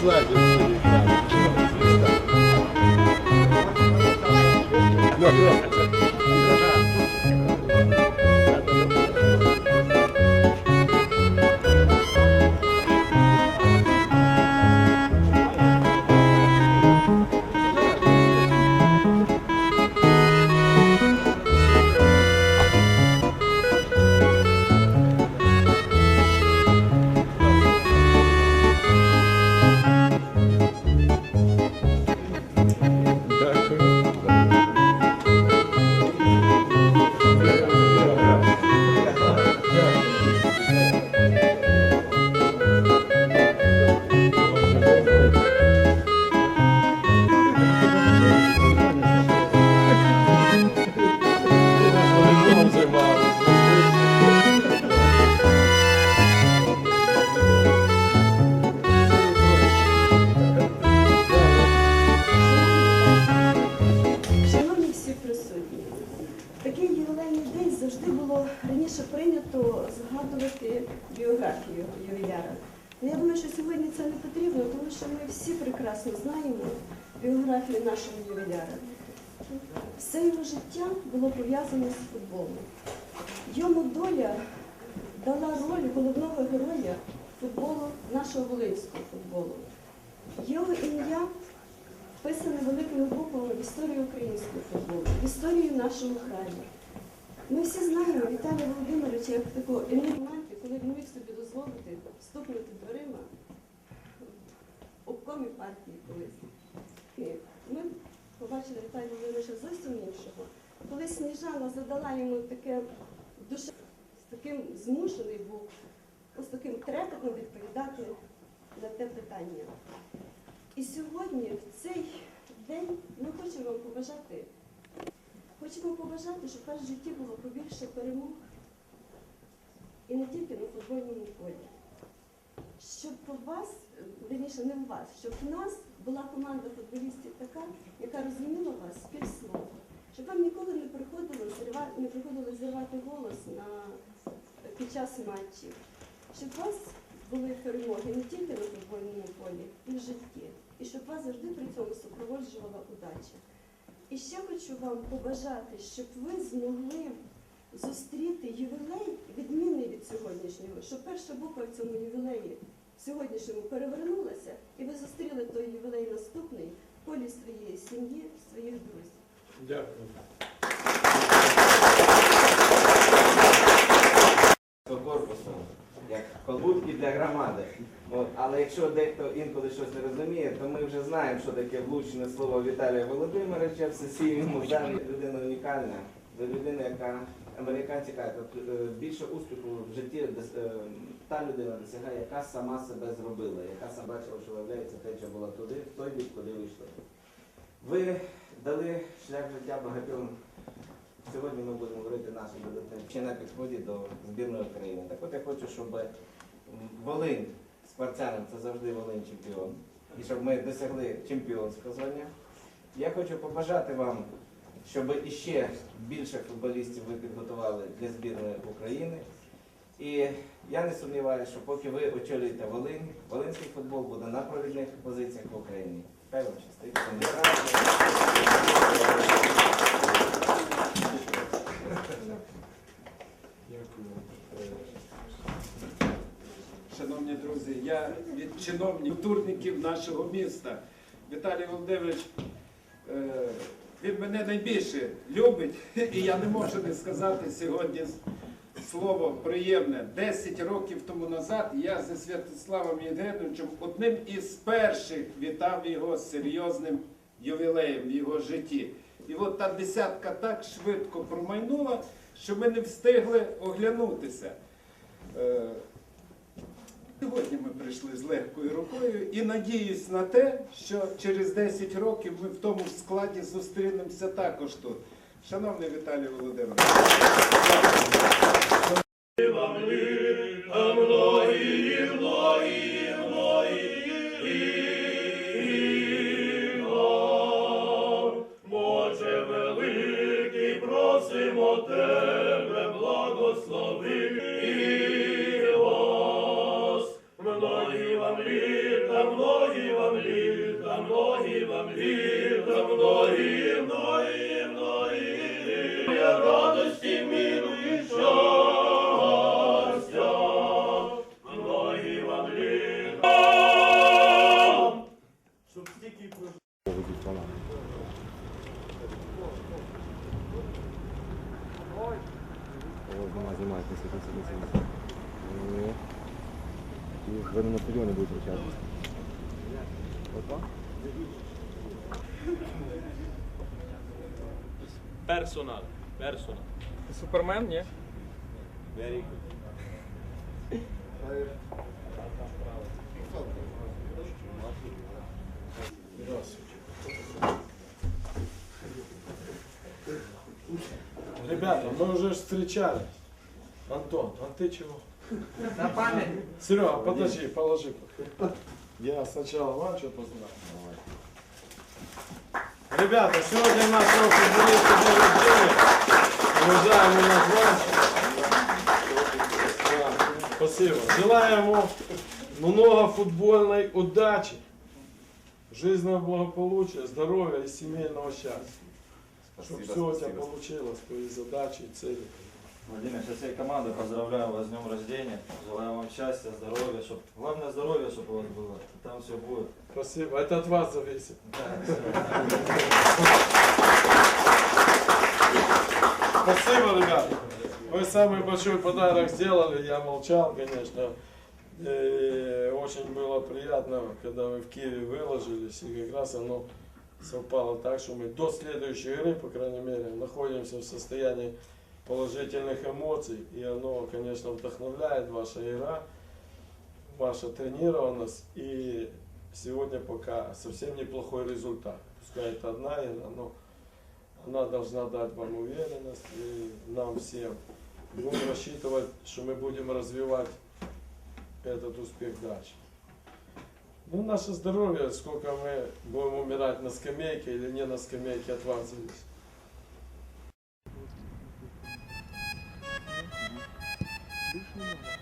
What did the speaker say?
слайдер стоїть там. Прийнято згадувати біографію ювіляра. Ну, Я думаю, що сьогодні це не потрібно, тому що ми всі прекрасно знаємо біографію нашого ювіляра. Все його життя було пов'язане з футболом. Йому доля дала роль головного героя футболу, нашого волинського футболу. Його ім'я вписане великими буквами в історію українського футболу, в історію нашого краю. Ми всі знаємо Віталія Володимировича як такого емігранта, коли він міг собі дозволити стукнути дверима обкомі партії колись. І ми побачили Віталія Володимировича зовсім іншого. Коли Сніжана задала йому таке душе, з таким змушений був, з таким трепетом відповідати на те питання. І сьогодні, в цей день, ми хочемо вам побажати, хочемо побажати, щоб у в житті було побільше перемог. І не тільки на футбольному полі. Щоб у вас, е, вірніше, не у вас, щоб в нас була команда футболістів така, яка розуміла вас з півслова. Щоб вам ніколи не приходило зривати, не приходило зривати голос на, під час матчів. Щоб у вас були перемоги не тільки на футбольному полі, і в житті. І щоб вас завжди при цьому супроводжувала удача. І ще хочу вам побажати, щоб ви змогли зустріти ювілей, відмінний від сьогоднішнього, щоб перша буква в цьому ювілеї сьогоднішньому перевернулася, і ви зустріли той ювілей наступний в полі своєї сім'ї, своїх друзів. Дякую. Як колбутки для громади. От. Але якщо дехто інколи щось не розуміє, то ми вже знаємо, що таке влучне слово Віталія Володимировича в сесійному залі. Людина унікальна, людина, яка американці кажуть, е, більше успіху в житті е, та людина досягає, яка сама себе зробила, яка сама бачила, що виявляється те, що була туди, в той бік, куди ви йшли. Ви дали шлях життя багатьом Сьогодні ми будемо говорити наші ще на підході до збірної України. Так от я хочу, щоб Волинь спортсменам це завжди Волинь чемпіон. І щоб ми досягли чемпіонського звання. Я хочу побажати вам, щоб іще більше футболістів ви підготували для збірної України. І я не сумніваюся, що поки ви очолюєте Волинь, волинський футбол буде на провідних позиціях в Україні. Хай вам щастить. Шановні друзі, я від чиновників, культурників нашого міста. Віталій Володимирович, е, він мене найбільше любить, і я не можу не сказати сьогодні слово приємне. Десять років тому назад я зі Святославом Євгеновичем одним із перших вітав його серйозним ювілеєм в його житті. І от та десятка так швидко промайнула, що ми не встигли оглянутися. Е, Сьогодні ми прийшли з легкою рукою і надіюсь на те, що через 10 років ми в тому складі зустрінемося також тут. Шановний Віталій Володимирович. Многие вам лета, многие вам лета, многие вам лета. И в на стадионе будет участвовать. Опа. Персонал. Персонал. Супермен, ні? Very good. Ребята, мы уже ж встречались. Антон, а ты чего? На пам'ять. Серега, подожди, положи. Я сначала вам что поздравлю. Ребята, сегодня нашего футболиста день рождения. Уважаемый названчик. Да, Спасибо. Желаю ему много футбольной удачи, жизненного благополучия, здоровья и семейного счастья. Чтобы все у тебя получилось, твои задачи и цели. Владимир, со всей командой поздравляю вас с днем рождения. Желаю вам счастья, здоровья, чтоб... главное здоровье, чтобы у вас было. И Там все будет. Спасибо. Это от вас зависит. Спасибо, ребята. Вы самый большой подарок сделали. Я молчал, конечно. И очень было приятно, когда вы в Киеве выложились. И как раз оно совпало так, что мы до следующей игры, по крайней мере, находимся в состоянии положительных эмоций. И оно, конечно, вдохновляет ваша игра, ваша тренированность. И сегодня пока совсем неплохой результат. Пускай это одна игра, но она должна дать вам уверенность и нам всем. Будем рассчитывать, что мы будем развивать этот успех дальше. Ну, наше здоровье, сколько мы будем умирать на скамейке или не на скамейке, от вас зависит. Ooh.